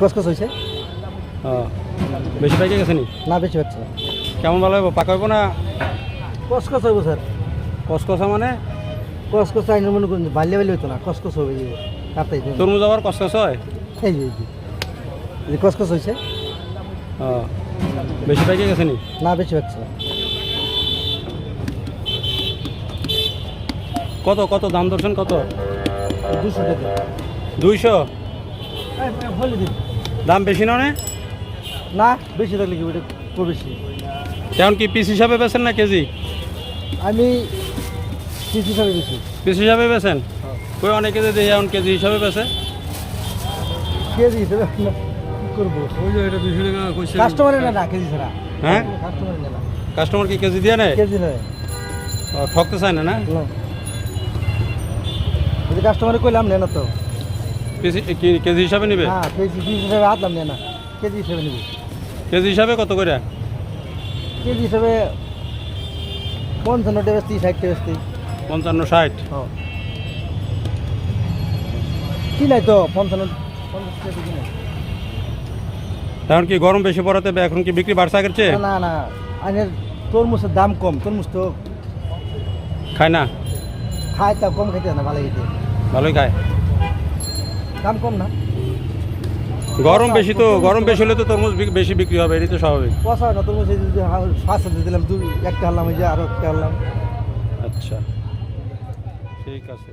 কসকস হয়েছে? বেশি পাইকে গেছে নি? না বেশি হচ্ছে না। কেমন ভালো হইব? পাকা হইব না? কসকস হইব স্যার। কসকসা মানে? কসকস আইনের মনে করুন বাল্যে বাল্য হইতো না কসকস হবে দেন। তরমুজ আবার কসকস হয়? এই যে কসকস হয়েছে। বেশি পাইকে গেছে নি? না বেশি হচ্ছে না। কত কত? দাম ধরছেন কত? দুশো টাকা। দুইশো? দাম বেশি না নে? না বেশি থাকলে কি ওটা খুব বেশি। তেমন কি পিস হিসাবে বেছেন না কেজি? আমি পিস হিসাবে বেশি পিস হিসাবে বেছেন ওই অনেকে যে দেখি এখন কেজি হিসাবে বেছে কেজি হিসাবে না করব? ওই যে এটা বেশি টাকা না না কেজি ছাড়া। হ্যাঁ? না। কাস্টমার কি কেজি দিয়ে নেয় কেজি নয় ঠকতে চায় না না? যদি কাস্টমারে কইলাম নেই না তো। কেজি হিসাবে নিবে? হ্যাঁ কেজি হিসাবে নেই না। কেজি হিসাবে নিবি। কেজি হিসাবে কত করে? কেজি হিসাবে পঞ্চান্ন টাকা ষাট টাকা পঞ্চান্ন ষাট? হ্যাঁ। কি নাই তো পঞ্চান্ন এখন কি গরম বেশি পড়াতে এখন কি বিক্রি বাড়ছে আগের চেয়ে? না না আইনের তরমুজের দাম কম তরমুজ তো খায় না? খায় তা কম খেতে না ভালো খেতে ভালোই খায়? দাম কম না। গরম বেশি তো গরম বেশি হলে তো তরমুজ বেশি বিক্রি হবে এটাই তো স্বাভাবিক। পয়সা না তরমুজ যদি পাঁচ হাজার দিলাম দু একটা হারলাম এই যে আরও একটা হারলাম আচ্ছা। ঠিক আছে।